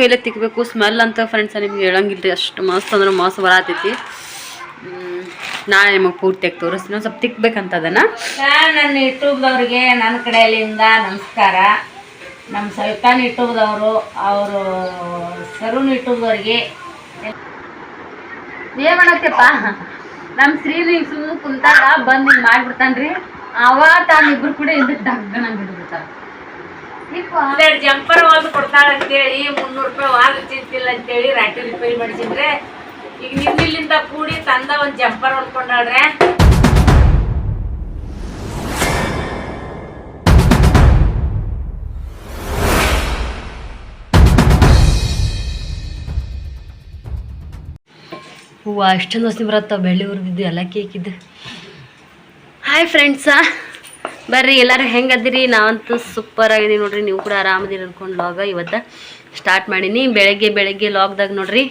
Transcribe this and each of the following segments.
ಕೈಲೇ ತಿಕ್ಬೇಕು ಸ್ಮೆಲ್ ಅಂತ ಫ್ರೆಂಡ್ಸ್ ನಿಮ್ಗೆ ಹೇಳಂಗಿಲ್ಲ ರೀ ಅಷ್ಟು ಮಸ್ತ್ ಅಂದ್ರೆ ಮಸ್ತ್ ಬರತೈತಿ. ನಾಳೆ ನಿಮಗೆ ಪೂರ್ತಿಯಾಗಿ ತೋರಿಸ್ತೀನಿ ಒಂದು ಸ್ವಲ್ಪ ತಿಕ್ಬೇಕಂತ ಅದನ್ನು. ನನ್ನ ಯೂಟ್ಯೂಬ್ದವ್ರಿಗೆ ನನ್ನ ಕಡೆಯಲ್ಲಿಂದ ನಮಸ್ಕಾರ. ನಮ್ಮ ಸವಿತಾನ್ ಯೂಟ್ಯೂಬ್ದವರು ಅವರು ಸರುಣ್ ಯೂಟ್ಯೂಬ್ದವ್ರಿಗೆ ಏನ್ ಮಾಡತ್ತಪ್ಪ ನಮ್ಮ ಶ್ರೀ ಸುಮ್ಮನೆ ಕುಂತಾಗ ಬಂದು ಹಿಂಗೆ ರೀ ಅವ ತಾನಿಬ್ರು ಕೂಡ ಇದಕ್ಕೆ ಡಗ್ಗನ ಬಿಡ್ಬಿಡ್ತಾರ ಒಂದೆರಡು ಜಂಪರ್ ಹೊಲ್ದು ಕೊಡ್ತಾಳೆ ಅಂತೇಳಿ ಮುನ್ನೂರು ರೂಪಾಯಿ ವಾಲ್ ಚಿಂತಿಲ್ಲ ಅಂತೇಳಿ ರಾಟಿ ರಿಪೇರಿ ಮಾಡಿಸಿದ್ರೆ ಈಗ ನಿಮ್ಮಿಲ್ಲಿಂದ ಕೂಡಿ ತಂದ ಒಂದು ಜಂಪರ್ ಹೊಲ್ಕೊಂಡಾಳ್ರೆ ಹೂವು ಅಷ್ಟೊಂದು ಹೊಸ ಬರತ್ತ ಬೆಳ್ಳಿ ಹುರಿದಿದ್ದು ಎಲ್ಲ ಕೇಕಿದ್ದು ಹಾಯ್ ಫ್ರೆಂಡ್ಸ ಬರ್ರಿ ಎಲ್ಲರೂ ಹೆಂಗೆ ಅದಿರಿ? ನಾವಂತೂ ಸೂಪರ್ ಆಗಿದೀವಿ ನೋಡ್ರಿ. ನೀವು ಕೂಡ ಆರಾಮದಿರಿ ಅಂದ್ಕೊಂಡು ಲಾಗ ಇವತ್ತು ಸ್ಟಾರ್ಟ್ ಮಾಡೀನಿ. ಬೆಳಗ್ಗೆ ಬೆಳಗ್ಗೆ ಲಾಗ್ದಾಗ ನೋಡ್ರಿ.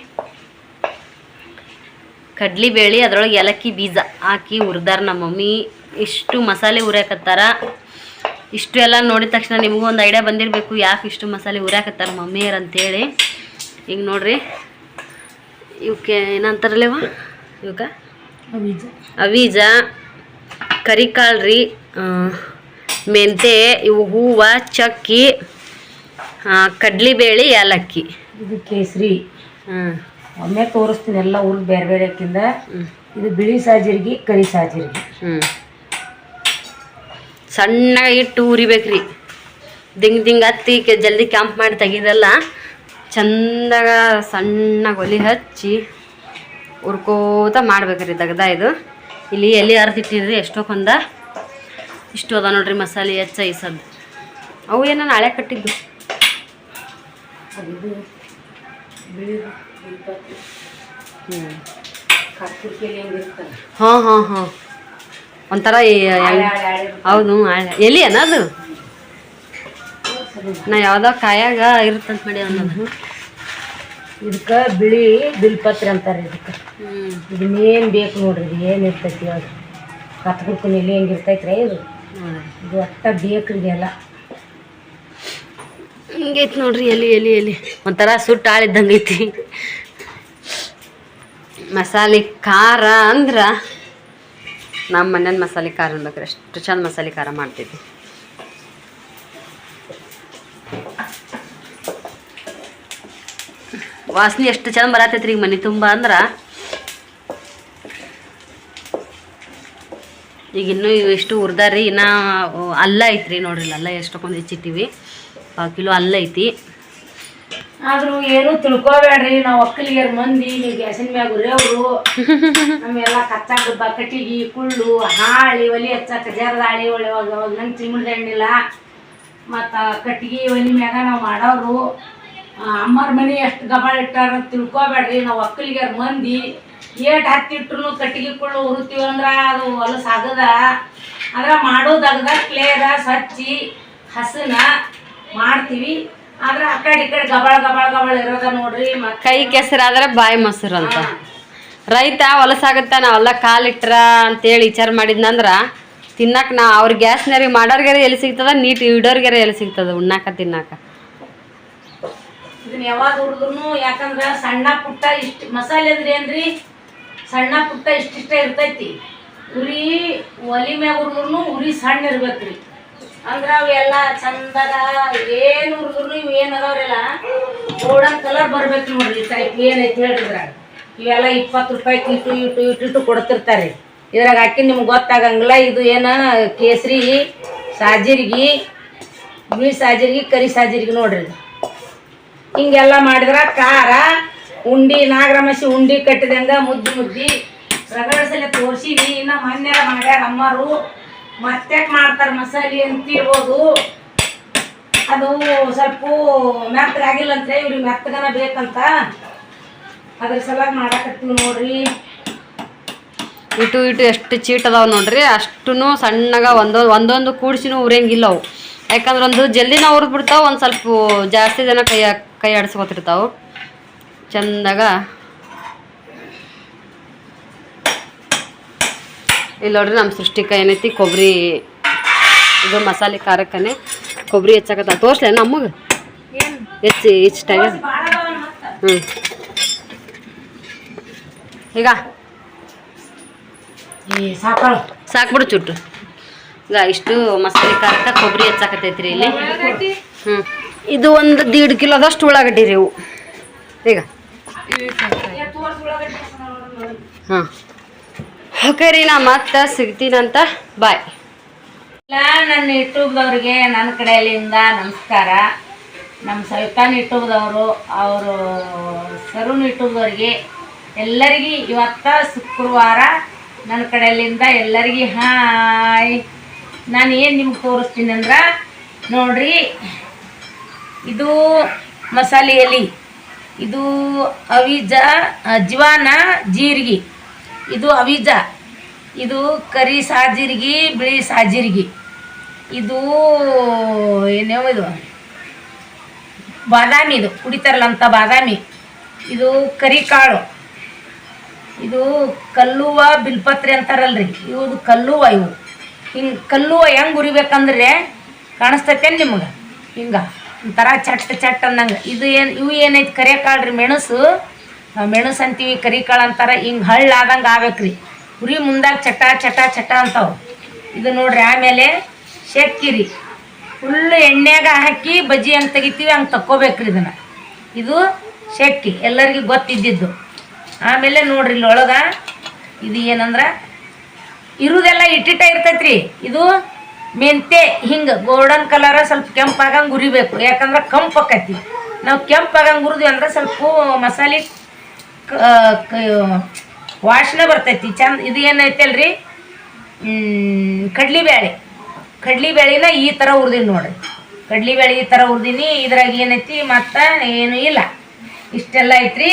ಕಡ್ಲಿ ಬೇಳೆ ಅದ್ರೊಳಗೆ ಏಲಕ್ಕಿ ಬೀಜ ಹಾಕಿ ಹುರಿದಾರ ನಮ್ಮ ಮಮ್ಮಿ. ಇಷ್ಟು ಮಸಾಲೆ ಉರಿಯಾಕತ್ತಾರ ಇಷ್ಟು ಎಲ್ಲ ನೋಡಿದ ತಕ್ಷಣ ನಿಮಗೂ ಒಂದು ಐಡಿಯಾ ಬಂದಿರಬೇಕು. ಯಾಕೆ ಇಷ್ಟು ಮಸಾಲೆ ಹುರಿಯಾಕತ್ತಾರ ಮಮ್ಮಿಯರ್ ಅಂತೇಳಿ. ಈಗ ನೋಡ್ರಿ. ಇವಕ್ಕೆ ಏನಂತಾರಲ್ಲವ? ಇವಕ್ಕೆ? ಅವೀಜ ಕರಿಕಾಳು ರೀ. ಮೆಂತೆ ಇವು ಹೂವು ಚಕ್ಕಿ ಕಡ್ಲಿಬೇಳೆ ಏಲಕ್ಕಿ. ಇದು ಕೇಸರಿ. ಹಾಂ. ಒಮ್ಮೆ ತೋರಿಸ್ತೀನಿ ಎಲ್ಲ ಊರು ಬೇರೆ ಬೇರೆ ಹಾಕಿಂದ. ಇದು ಬಿಳಿ ಸಾಜಿರ್ಗಿ ಕರಿ ಸಾಜಿರ್ಗಿ. ಹ್ಞೂ ಸಣ್ಣಗೆ ಇಟ್ಟು ಉರಿಬೇಕ್ರಿ. ದಿಂಗ್ ದಿಂಗ್ ಹತ್ತಿ ಕೆ- ಜಲ್ದಿ ಕ್ಯಾಂಪ್ ಮಾಡಿ ತೆಗಿದಲ್ಲ ಚಂದಾಗ ಸಣ್ಣಗೆ ಒಲಿ ಹಚ್ಚಿ ಹುರ್ಕೋತ ಮಾಡ್ಬೇಕ್ರಿ ದಗದ ಇದು. ಇಲ್ಲಿ ಎಲ್ಲಿ ಅರ್ದಿಟ್ಟಿದ್ರಿ ಎಷ್ಟೊಂದ ಇಷ್ಟು ಅದ ನೋಡ್ರಿ ಮಸಾಲೆ ಹೆಚ್ಚ ಐಸದ್ದು ಅವು ಏನ ನಾಳೆ ಕಟ್ಟಿದ್ದು? ಹಾಂ ಹಾಂ ಹಾಂ. ಒಂಥರ ಹೌದು ಎಲ್ಲಿ ಎಲಿ ಏನದು ನಾ ಯಾವ್ದೋ ಕಾಯಾಗ ಇರುತ್ತಂತ ಮಾಡಿ ಅನ್ನೋದು ಇದಕ್ಕೆ ಬಿಳಿ ಬಿಲ್ಪತ್ರೆ ಅಂತಾರೆ ಇದಕ್ಕೆ. ಹ್ಞೂ ಇದು ಮೇನ್ ಬೇಕು ನೋಡ್ರಿ ಇದು ಏನು ಇರ್ತೈತಿ ಅದು. ಕತ್ಬಿಡ್ತೀನಿ ಇಲ್ಲಿ ಹೆಂಗಿರ್ತೈತ್ರಿ. ಇದು? ಒಟ್ಟ ಬೇಕ್ರಿ ಇದೆಲ್ಲ. ಹಿಂಗೈತಿ ನೋಡ್ರಿ ಎಲ್ಲಿ ಎಲ್ಲಿ ಎಲ್ಲಿ ಒಂಥರ ಸುಟ್ಟು ಆಳಿದ್ದಂಗೆ ಮಸಾಲೆ ಖಾರ ಅಂದ್ರ ನಮ್ಮ ಮನೇನ ಮಸಾಲೆ ಖಾರ ಅನ್ಬೇಕ್ರಿ ಅಷ್ಟು ಚಂದ ಮಸಾಲೆ ಖಾರ ಮಾಡ್ತಿದ್ವಿ. ವಾಸನೆ ಎಷ್ಟು ಚಂದ ಬರತೈತ್ರಿ ಈಗ ಮನೆ ತುಂಬ ಅಂದ್ರ. ಈಗ ಇನ್ನೂ ಇವೆಷ್ಟು ಎಷ್ಟು ಹುರ್ದಾರಿ ಇನ್ನ ಅಲ್ಲ ಐತ್ರಿ ನೋಡ್ರಿ ಅಲ್ಲ ಎಷ್ಟೊಂದು ಹೆಚ್ಚಿಟ್ಟಿವಿ. ಪಾವು ಕಿಲೋ ಅಲ್ಲ ಐತಿ. ಆದ್ರೂ ಏನು ತಿಳ್ಕೊಬೇಡ್ರಿ ನಾವು ಒಕ್ಕಲಿಗರ ಮಂದಿ ನೀವು ಗ್ಯಾಸಿನ ಮ್ಯಾಗ ಉರಿಯವ್ರು. ನಮ್ಮೆಲ್ಲ ಕಚ್ಚಾಕ ಕಟ್ಟಿಗಿ ಕುಳ್ಳು ಹಾಳಿ ಒಲಿ ಹಚ್ಚಾಕ ಜರದಾಳಿ ಒಳ್ಳೆ ನಂಗೆ ಚಿಮ್ಮಡ್ದ ಎಣ್ಣಿಲ್ಲ ಮತ್ತು ಕಟ್ಟಿಗೆ ಒಲಿ ಮ್ಯಾಗ ನಾವು ಮಾಡೋರು. ಅಮ್ಮರ ಮನೆ ಎಷ್ಟು ಗಬಾಳ ಇಟ್ಟಾರ ತಿಳ್ಕೊಬೇಡ್ರಿ ನಾವು ಒಕ್ಕಲಿಗರ ಮಂದಿ. ಏಟ್ ಹತ್ತಿಟ್ರು ಕಟ್ಟಿಗೆ ಕುಳ್ಳು ಉರುತ್ತೀವಿ ಅಂದ್ರೆ ಅದು ಹೊಲಸು ಆಗದ. ಅಂದ್ರೆ ಮಾಡೋದಗದ ಕ್ಲೇದ ಸಚ್ಚಿ ಹಸನ ಮಾಡ್ತೀವಿ. ಆದ್ರೆ ಆ ಕಡೆ ಈ ಕಡೆ ಗಬಾಳ ಗಬಾಳ ಗಬಾಳ ಇರೋದ ನೋಡ್ರಿ ಕೈ ಕೆಸರಾದ್ರೆ ಬಾಯಿ ಮೊಸರು ಅಂತ. ರೈತ ಹೊಲಸಾಗತ್ತ ನಾವೆಲ್ಲ ಕಾಲಿಟ್ರ ಅಂತೇಳಿ ವಿಚಾರ ಮಾಡಿದ್ನಂದ್ರ ತಿನ್ನಕ್ಕೆ ನಾ ಅವ್ರ ಗ್ಯಾಸ್ನವ್ರಿಗೆ ಮಾಡೋರ್ಗೆ ಎಲ್ಲಿ ಸಿಗ್ತದ ನೀಟ್ ಇಡೋರ್ಗೆರೆ ಎಲ್ಲಿ ಸಿಗ್ತದ ಉಣ್ಣಾಕ ತಿನ್ನಾಕ. ಇದನ್ನ ಯಾವಾಗ ಹುರಿದ್ರು ಯಾಕಂದ್ರ ಸಣ್ಣ ಪುಟ್ಟ ಇಷ್ಟ ಮಸಾಲೆ ಅಂದ್ರೆ ಏನ್ರಿ ಸಣ್ಣ ಪುಟ್ಟ ಇಷ್ಟಿಷ್ಟ ಇರ್ತೈತಿ. ಉರಿ ಒಲಿ ಮ್ಯಾಗ ಉರಿ ಸಣ್ಣ ಇರ್ಬೇಕ್ರಿ. ಅಂದ್ರೆ ಅವೆಲ್ಲ ಚಂದದ ಏನು ಹುರಿದ್ರು ಇವು ಏನು ಅದಾವ್ರೆಲ್ಲ. ಗೋಲ್ಡನ್ ಕಲರ್ ಬರ್ಬೇಕು ನೋಡ್ರಿ ಟೈಪ್ ಏನೈತಿ ಹೇಳಿದ್ರಾಗ ಇವೆಲ್ಲ ಇಪ್ಪತ್ತು ರೂಪಾಯಿ ಇಟ್ಟು ಇಟ್ಟು ಇಟ್ಟು ಇಟ್ಟು ಕೊಡ್ತಿರ್ತಾರೆ. ಇದ್ರಾಗ ಹಾಕಿ ನಿಮ್ಗೆ ಗೊತ್ತಾಗಂಗಿಲ್ಲ. ಇದು ಏನ ಕೇಸರಿ, ಸಾಜಿರ್ಗಿ ಬಿಳಿ ಸಾಜಿರ್ಗಿ, ಕರಿ ಸಾಜಿರ್ಗಿ ನೋಡ್ರಿ. ಹಿಂಗೆಲ್ಲ ಮಾಡಿದ್ರೆ ಖಾರ. ಉಂಡಿ ನಾಗರಮಸಿ ಉಂಡಿ ಕಟ್ಟಿದಂಗ ಮುದ್ದಿ ಮುದ್ದಿ. ರಗಡಸಲೆ ತೋರ್ಸಿನಿ ಇನ್ನ ಮೊನ್ನೆರ ಮಾಡ್ಯಾರ ಅಮ್ಮರು. ಮತ್ತೆ ಮಾಡ್ತಾರ ಮಸಾಲೆ ಅಂತಿರ್ಬೋದು. ಅದು ಸ್ವಲ್ಪ ಮೆತ್ತಗಾಗಿಲ್ಲ ಅಂತ ಇವ್ರಿಗೆ ಮೆತ್ತಗನ ಬೇಕಂತ. ಅದ್ರ ಸಲುವಾಗಿ ಮಾಡಾಕತ್ತೀವಿ ನೋಡ್ರಿ. ಇಟು ಇಟು ಎಷ್ಟು ಚೀಟ್ ಅದಾವ ನೋಡ್ರಿ ಅಷ್ಟು ಸಣ್ಣಗ ಒಂದೊಂದು ಒಂದೊಂದು ಕೂಡ್ಸಿನೂ ಉರಿಯಂಗಿಲ್ಲ ಅವು. ಯಾಕಂದ್ರೆ ಒಂದು ಜಲ್ದಿನ ಉರಿದ್ಬಿಡ್ತಾವ ಒಂದು ಸ್ವಲ್ಪ ಜಾಸ್ತಿ ಜನ ಕೈ ಕೈ ಆಡಿಸ್ಕೊತಿರ್ತಾವು. ಚಂದಾಗ. ಇಲ್ಲಿ ನೋಡ್ರಿ ನಮ್ಮ ಸೃಷ್ಟಿಕ ಏನೈತಿ? ಕೊಬ್ಬರಿ ಇದು ಮಸಾಲೆ ಖಾರಕ್ಕನೆ. ಕೊಬ್ಬರಿ ಹೆಚ್ಚಾಕತ್ತ ತೋರ್ಸ್ಲೆ ನಮಗೆ? ಹೆಚ್ಚು ಇಷ್ಟ ಹ್ಞೂ ಈಗ. ಸಾಕ್ಬಿಡು ಚುಟ್ಟು. ಈಗ ಇಷ್ಟು ಮಸಾಲೆ ಖಾರಕ್ಕೆ ಕೊಬ್ಬರಿ ಹೆಚ್ಚಾಕತ್ತೈತಿ ರೀ ಇಲ್ಲಿ ಹ್ಞೂ ಇದು ಒಂದು ದೀಡ್ ಕಿಲೋದಷ್ಟು ಉಳ್ಳಾಗಡ್ಡಿ ರೀ ಇವು. ಈಗ. ಹಾಂ. ಓಕೆ ರೀ, ನಾ ಮತ್ತೆ ಸಿಗ್ತೀನಂತ ಬಾಯ್ ಎಲ್ಲ ನನ್ನ ಯೂಟ್ಯೂಬ್ದವ್ರಿಗೆ ನನ್ನ ಕಡೆಯಲ್ಲಿಂದ ನಮಸ್ಕಾರ. ನಮ್ಮ ಸವಿತಾನ್ ಯೂಟ್ಯೂಬ್ದವರು, ಅವರು ಸರುಣ್ ಯೂಟ್ಯೂಬ್ದವ್ರಿಗೆ ಎಲ್ಲರಿಗೂ ಇವತ್ತ ಶುಕ್ರವಾರ ನನ್ನ ಕಡೆಯಲ್ಲಿಂದ ಎಲ್ಲರಿಗೂ ಹಾಯ್. ನಾನು ಏನು ನಿಮ್ಗೆ ತೋರಿಸ್ತೀನಿ ಅಂದ್ರೆ, ನೋಡ್ರಿ, ಇದು ಮಸಾಲೆ ಎಲೆ ಇದು ಅವಿಜ ಅಜ್ವಾನ ಜೀರಿಗೆ. ಇದು ಅವಿಜ. ಇದು ಕರಿ ಸಾಜೀರಿಗೆ, ಬಿಳಿ ಸಾಜೀರಿಗೆ. ಇದು ಏನೇವ ಇದು? ಬಾದಾಮಿ ಇದು. ಕುಡಿತಾರಲ್ಲ ಅಂತ ಬಾದಾಮಿ. ಇದು ಕರಿಕಾಳು ಇದು ಕಲ್ಲುವ ಬಿಲ್ಪತ್ರೆ ಅಂತಾರಲ್ರಿ. ಇವು ಕಲ್ಲುವ ಇವು. ಹಿಂಗೆ ಕಲ್ಲುವ ಹೆಂಗೆ ಉರಿಬೇಕಂದ್ರೆ ಕಾಣಿಸ್ತೈತೆ ನಿಮ್ಗೆ? ಹಿಂಗೆ. ಒಂಥರ ಚಟ್ ಚಟ್ ಅಂದಂಗೆ. ಇದು ಏನು ಇವು ಏನೈತಿ ರೀ ಮೆಣಸು? ಮೆಣಸು ಅಂತೀವಿ, ಕರಿಕಾಳು ಅಂತಾರೆ, ಹಿಂಗೆ ಹಳ್ಳ ಆದಂಗೆ ಆಗ್ಬೇಕ್ರಿ. ಉರಿ ಮುಂದಾಗ ಚಟ ಚಟ ಚಟ ಅಂತಾವೆ. ಇದು ನೋಡ್ರಿ, ಆಮೇಲೆ ಶೆಕ್ಕಿರಿ. ಫುಲ್ಲು ಎಣ್ಣೆಗ ಹಾಕಿ ಬಜ್ಜಿ ಹಂಗೆ ತೆಗಿತೀವಿ, ಹಂಗೆ ತಕ್ಕೋಬೇಕ್ರಿ ಇದನ್ನು. ಇದು ಶೆಕ್ಕಿ, ಎಲ್ಲರಿಗೂ ಗೊತ್ತಿದ್ದಿದ್ದು. ಆಮೇಲೆ ನೋಡ್ರಿ ಇಲ್ಲೊಳಗೆ, ಇದು ಏನಂದ್ರೆ ಇರುವುದೆಲ್ಲ ಇಟ್ಟಿಟ್ಟ ಇರ್ತೈತ್ರಿ. ಇದು ಮೆಂತೆ, ಹಿಂಗೆ ಗೋಲ್ಡನ್ ಕಲರ ಸ್ವಲ್ಪ ಕೆಂಪಾಗಂಗೆ ಉರಿಬೇಕು. ಯಾಕಂದ್ರೆ ಕಂಪು ಆಕೈತಿ. ನಾವು ಕೆಂಪಾಗಂಗೆ ಉರಿದ್ವಿ ಅಂದ್ರೆ ಸ್ವಲ್ಪ ಮಸಾಲೆ ವಾಸನೆ ಬರ್ತೈತಿ. ಚಂದ, ಇದು ಏನೈತಲ್ರಿ? ಕಡ್ಲಿ ಬ್ಯಾಳಿನ ಈ ಥರ ಉರ್ದಿನಿ ನೋಡ್ರಿ. ಕಡ್ಲಿಬೇಳೆ ಈ ಥರ ಉರ್ದಿನಿ, ಇದ್ರಾಗ ಏನೈತಿ? ಮತ್ತು ಏನು ಇಲ್ಲ. ಇಷ್ಟೆಲ್ಲ ಐತ್ರಿ.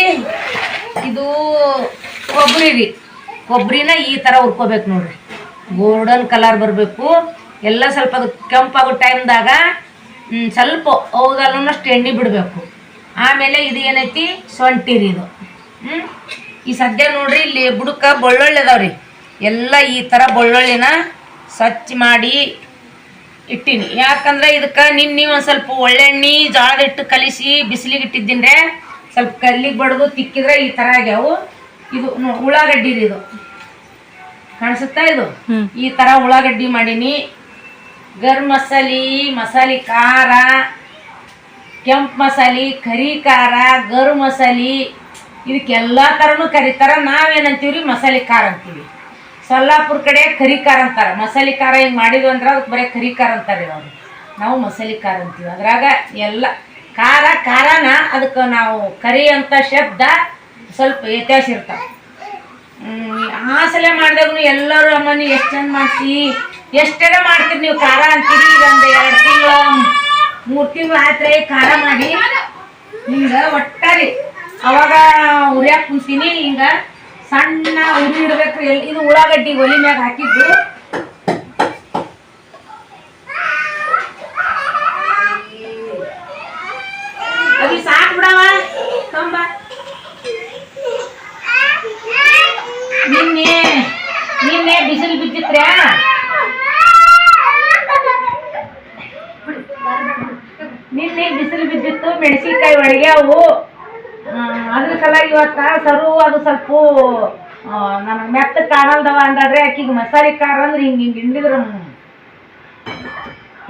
ಇದು ಕೊಬ್ಬರಿ ರೀ ಕೊಬ್ಬರಿನ ಈ ಥರ ಹುರ್ಕೋಬೇಕು ನೋಡ್ರಿ. ಗೋಲ್ಡನ್ ಕಲರ್ ಬರಬೇಕು. ಎಲ್ಲ ಸ್ವಲ್ಪ ಅದು ಕೆಂಪಾಗೋ ಟೈಮ್ದಾಗ ಸ್ವಲ್ಪ ಹೌದಲ್ಲನ್ನಷ್ಟು ಎಣ್ಣೆ ಬಿಡಬೇಕು. ಆಮೇಲೆ ಇದು ಏನೈತಿ? ಸೊಂಟಿ ರೀ ಇದು. ಹ್ಞೂ ಈ ಸದ್ಯ ನೋಡ್ರಿ ಇಲ್ಲಿ ಬುಡಕ ಬೆಳ್ಳುಳ್ಳಿ ಅದಾವ್ರಿ ಎಲ್ಲ ಈ ಥರ ಬೆಳ್ಳುಳ್ಳಿನ ಸ್ವಚ್ಛ ಮಾಡಿ ಇಟ್ಟೀನಿ. ಯಾಕಂದ್ರೆ ಇದಕ್ಕೆ ನಿನ್ನೆ ಒಂದು ಸ್ವಲ್ಪ ಒಳ್ಳೆಣ್ಣೆ ಜೋಳದ ಇಟ್ಟು ಕಲಿಸಿ ಬಿಸಿಲಿಗೆ ಇಟ್ಟಿದ್ದೀನಿ ಸ್ವಲ್ಪ ಕಲ್ಲಿಗೆ ಬಡ್ದು ತಿಕ್ಕಿದ್ರೆ ಈ ಥರ ಆಗ್ಯಾವು. ಇದು ಉಳ್ಳಾಗಡ್ಡಿ ರೀ ಇದು. ಕಾಣಿಸುತ್ತಾ ಇದು? ಈ ಥರ ಉಳ್ಳಾಗಡ್ಡಿ ಮಾಡೀನಿ. ಗರಂ ಮಸಾಲೆ ಮಸಾಲೆ ಖಾರ, ಕೆಂಪು ಮಸಾಲೆ, ಕರಿ ಖಾರ, ಗರು ಮಸಾಲೆ, ಇದಕ್ಕೆಲ್ಲ ಥರನೂ ಕರಿತಾರ. ನಾವೇನಂತೀವಿ ಮಸಾಲೆ ಖಾರ ಅಂತೀವಿ. ಸೊಲ್ಲಾಪುರ ಕಡೆ ಕರಿ ಖಾರ ಅಂತಾರೆ. ಮಸಾಲೆ ಖಾರ ಹಿಂಗೆ ಮಾಡಿದ್ವಿ ಅಂದ್ರೆ ಅದಕ್ಕೆ ಬರೀ ಕರಿ ಖಾರ ಅಂತಾರೆ ಅವರು ನಾವು ಮಸಾಲೆ ಖಾರ ಅಂತೀವಿ. ಅದ್ರಾಗ ಎಲ್ಲ ಖಾರ ಖಾರನ ಅದಕ್ಕೆ ನಾವು ಕರಿ ಅಂತ ಶಬ್ದ ಸ್ವಲ್ಪ ವ್ಯತ್ಯಾಸ ಇರ್ತಾವೆ. ಆ ಸಲ ಮಾಡಿದಾಗೂ ಎಲ್ಲರೂ ಅಮ್ಮನಿ ಎಷ್ಟು ಚಂದ ಮಾಡ್ತಿ? ಎಷ್ಟೆಲ್ಲ ಮಾಡ್ತೀರಿ ನೀವು? ಖಾರ ಅಂತೀರಿ? ಈಗ ಒಂದು ಎರಡು ತಿಂಗಳು, ಮೂರು ತಿಂಗಳು ಆಯ್ತು ಖಾರ ಮಾಡಿ. ಹಿಂಗೆ ಒಟ್ಟಾರಿ, ಅವಾಗ ಉರಿಯಾಕ ಕುಂತೀನಿ. ಹಿಂಗೆ ಸಣ್ಣ ಉರಿ ಇಡ್ಬೇಕು ಎಲ್ಲಿ ಇದು ಉಳ್ಳಾಗಡ್ಡಿ ಒಲಿ ಮ್ಯಾಗ ಹಾಕಿದ್ದು ಅವಿ ಸಾಕು ಬಿಡವ ಕಂಬ ನಿನ್ನೆ ನಿನ್ನೆ ಬಿಸಿಲು ಬಿದ್ದಿತ್ರ್ಯಾ ನಿನ್ನೆ ಬಿಸಿಲು ಬಿದ್ದಿತ್ತು ಆ, ಅದ್ರ ಸಲ ಇವತ್ತ ಸರು ಅದು ಸ್ವಲ್ಪ ನನಗೆ ಮೆತ್ತ ಕಾಣಲ್ದವ ಅಂದ್ರೆ ಆಕಿಗೆ ಮಸಾಲೆ ಖಾರ ಅಂದ್ರೆ ಹಿಂಗೆ ಹಿಂಗೆ ಹಿಂಡಿದ್ರು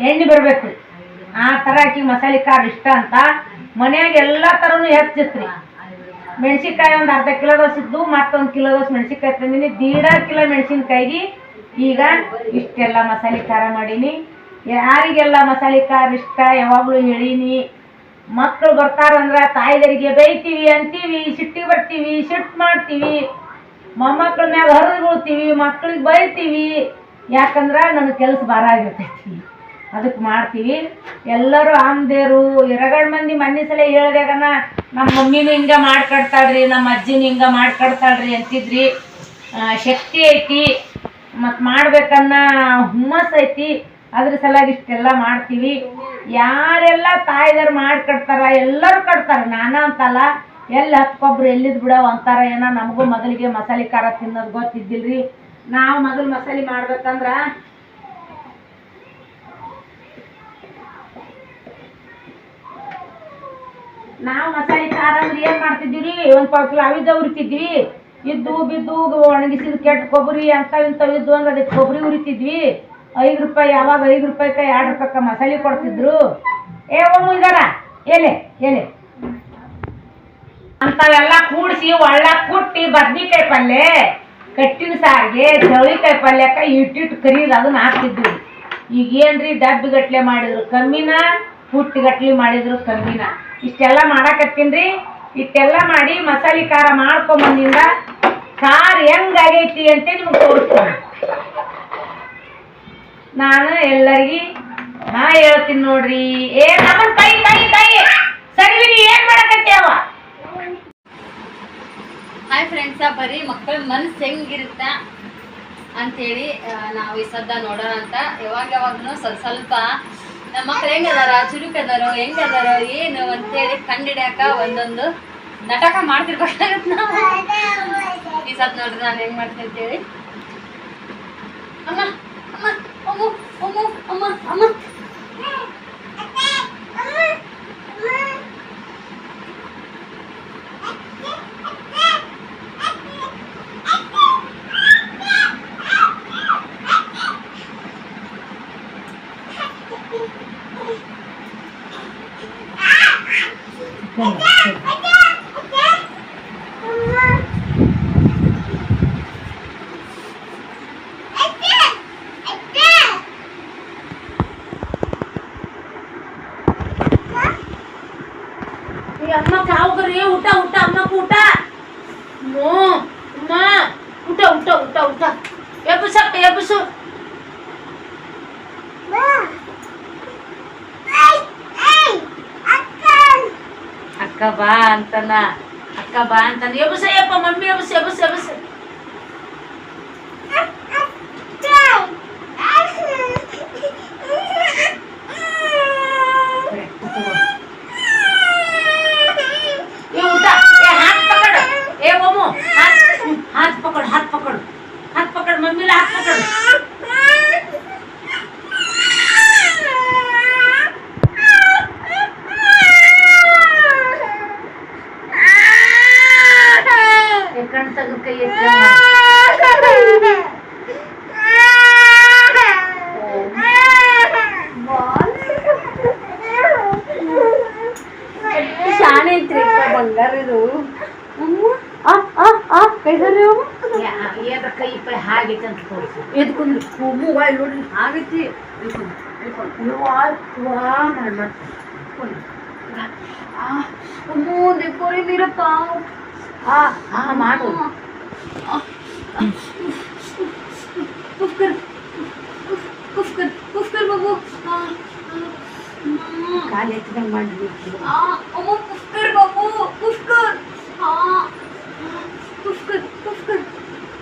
ಎಣ್ಣೆ ಬರ್ಬೇಕು. ಆ ಥರ ಆಕಿಗೆ ಮಸಾಲೆ ಖಾರ ಇಷ್ಟ ಅಂತ ಮನ್ಯಾಗ ಎಲ್ಲ ಥರನೂ ಹೆಚ್ಚಿತ್ರಿ. ಮೆಣಸಿನ್ಕಾಯಿ ಒಂದು ಅರ್ಧ ಕಿಲೋದಷ್ಟು ಇದ್ದು ಮತ್ತೊಂದು ಕಿಲೋದಷ್ಟು ಮೆಣಸಿನ್ಕಾಯಿ ತಂದಿನಿ. ದೀಡ ಕಿಲೋ ಮೆಣಸಿನ್ಕಾಯಿಗೆ ಈಗ ಇಷ್ಟೆಲ್ಲ ಮಸಾಲೆ ಖಾರ ಮಾಡೀನಿ. ಯಾರಿಗೆಲ್ಲ ಮಸಾಲೆ ಖಾರ ಇಷ್ಟ ಯಾವಾಗಲೂ ಹೇಳೀನಿ. ಮಕ್ಕಳು ಬರ್ತಾರಂದ್ರೆ ತಾಯಿದರಿಗೆ ಬೈತೀವಿ ಅಂತೀವಿ, ಸಿಟ್ಟಿಗೆ ಬರ್ತೀವಿ ಸಿಟ್ಟು ಮಾಡ್ತೀವಿ. ಮೊಮ್ಮಕ್ಳ ಮ್ಯಾಗ ಹರಿದು ಬೀಳ್ತೀವಿ ಮಕ್ಳಿಗೆ ಬೈತೀವಿ. ಯಾಕಂದ್ರೆ ನನ್ನ ಕೆಲಸ ಭಾರ ಆಗಿರ್ತೈತಿ. ಅದಕ್ಕೆ ಮಾಡ್ತೀವಿ. ಎಲ್ಲರೂ ಆಮ್ದೇರು ಎರಗಡ್ ಮಂದಿ ಮನೆ ಸಲ ಹೇಳ್ದಾಗನ ನಮ್ಮ ಮಮ್ಮಿನೂ ಹಿಂಗೆ ಮಾಡ್ಕೊಡ್ತಾಳ್ರಿ ನಮ್ಮ ಅಜ್ಜಿನ ಹಿಂಗೆ ಮಾಡ್ಕೊಡ್ತಾಳ್ರಿ ಅಂತಿದ್ರಿ. ಶಕ್ತಿ ಐತಿ. ಮತ್ತು ಮಾಡ್ಬೇಕನ್ನ ಹುಮ್ಮಸ್ ಐತಿ. ಅದ್ರ ಸಲಾಗಿ ಇಷ್ಟೆಲ್ಲ ಮಾಡ್ತೀವಿ. ಯಾರೆಲ್ಲ ತಾಯಿದಾರು ಕಟ್ತಾರ ಎಲ್ಲರೂ ಕಟ್ತಾರ. ನಾನ ಅಂತಲ್ಲ, ಎಲ್ಲ ಹತ್ಕೊಬ್ರು ಎಲ್ಲಿದ್ ಬಿಡ ಅಂತಾರ ಏನ? ನಮಗೂ ಮೊದಲಿಗೆ ಮಸಾಲೆ ಖಾರ ತಿನ್ನೋದು ಗೊತ್ತಿದ್ದಿಲ್ರಿ. ನಾವು ಮೊದಲು ಮಸಾಲೆ ಮಾಡ್ಬೇಕಂದ್ರ ನಾವು ಮಸಾಲೆ ಖಾರ ಅಂದ್ರೆ ಏನ್ ಮಾಡ್ತಿದ್ವಿ ಒಂದ್ ಪಾವ್ ಅವಿದ ಉರಿತಿದ್ವಿ. ಇದ್ದು ಬಿದ್ದು ಒಣಗಿಸಿದ ಕೆಟ್ಟ ಕೊಬ್ಬರಿ ಅಂತ ಇದ್ದು ಅಂದ್ರೆ ಅದಕ್ಕೆ ಕೊಬ್ಬರಿ ಉರಿತಿದ್ವಿ. ಐದು ರೂಪಾಯಿ, ಯಾವಾಗ ಐದು ರೂಪಾಯಿಕ ಎರಡು ರೂಪಾಯಿಕ ಮಸಾಲೆ ಕೊಡ್ತಿದ್ರು. ಏ ಒಂದು ಇದಾರ. ಎಲೆ ಎಲೆ. ಅಂಥವೆಲ್ಲ ಕೂಡಿಸಿ ಒಳ್ಳ ಕುಟ್ಟಿ ಬದ್ನಿಕಾಯಿ ಪಲ್ಯ ಕಟ್ಟಿನ ಸಾರಿಗೆ ಚೌಳಿಕಾಯಿ ಪಲ್ಯಕ್ಕ ಇಟ್ಟಿಟ್ಟು ಕರೀದು ಅದನ್ನ ಹಾಕ್ತಿದ್ವಿ. ಈಗ ಡಬ್ಬಿಗಟ್ಲೆ ಡಬ್ಬಿ ಗಟ್ಲೆ ಮಾಡಿದ್ರು? ಕಮ್ಮಿನ ಪುಟ್ಟಿ ಗಟ್ಲೆ ಮಾಡಿದ್ರು ಕಮ್ಮಿನ. ಇಷ್ಟೆಲ್ಲ ಮಾಡಾಕತ್ತೀನ್ರಿ? ಇಷ್ಟೆಲ್ಲ ಮಾಡಿ ಮಸಾಲೆ ಖಾರ ಮಾಡ್ಕೊಂಬಂದಿಂದ, ಖಾರ ಹೆಂಗಾಗೈತಿ ಅಂತ ನಿಮ್ಗೆ ತೋರಿಸ್ತೀನಿ. ನಾನು ಎಲ್ಲರಿಗೆ ನಾ ಹೇಳ್ತೀನಿ ನೋಡ್ರಿ. ಏ ನಮ್ಮ ಕೈ ಕೈ ಕೈ. ಸರಿ ಏನ್ ಮಾಡಕತ್ತೇವ ಹಾಯ್ ಫ್ರೆಂಡ್ಸ ಬರೀ ಮಕ್ಕಳ ಮನ್ಸು ಹೆಂಗಿರುತ್ತ ಅಂತೇಳಿ ಹೇಳಿ ನಾವು ಈ ಸದ್ದ ನೋಡೋಣ ಅಂತ. ಯಾವಾಗ ಯಾವಾಗ್ನು ಸ್ವಲ್ಪ ಸ್ವಲ್ಪ ನಮ್ಮ ಮಕ್ಳು ಹೆಂಗದಾರ, ಚುರುಕದಾರೋ, ಹೆಂಗದಾರೋ, ಏನು ಅಂತೇಳಿ ಕಂಡಿಡಿಯಾಕ ಒಂದೊಂದು ನಾಟಕ ಮಾಡ್ತಿರ್ಬೇಕಾಗತ್ತೆ ನಾವು. ಈ ಸದ್ ನೋಡ್ರಿ ನಾನು ಹೆಂಗ್ ಮಾಡ್ತೀನಿ ಅಮ್ಮ ಅಮ್ಮ. ಅಮ್ಮು ಅಮ್ಮು ಅಮ್ಮ ಅಮ್ಮ ಈ Levanta. Eu você, eu para mim, eu você, ಹಾಗೈತೆ ಅಂತ ತೋರಿಸು ಎದ್ಕೊಂಡ್ರಿ ಹೂವು ಬಾಯ್ ನೋಡ್ರಿ ಆಗೈತಿ ಮುಂದೆ ಕೊರಿ ನೀರಪ್ಪ ಆ ಆ ಮಾಡು ಕುಫ್ಕರ್ ಕುಫ್ಕರ್ ಕುಫ್ಕರ್ ಬಾಬು ಕಾಲು ಎತ್ತಿದಂಗೆ ಮಾಡಿದ್ವಿ ಅಮ್ಮ ಕುಫ್ಕರ್ ಬಾಬು ಕುಫ್ಕರ್ ಕುಫ್ಕರ್ ಕುಫ್ಕರ್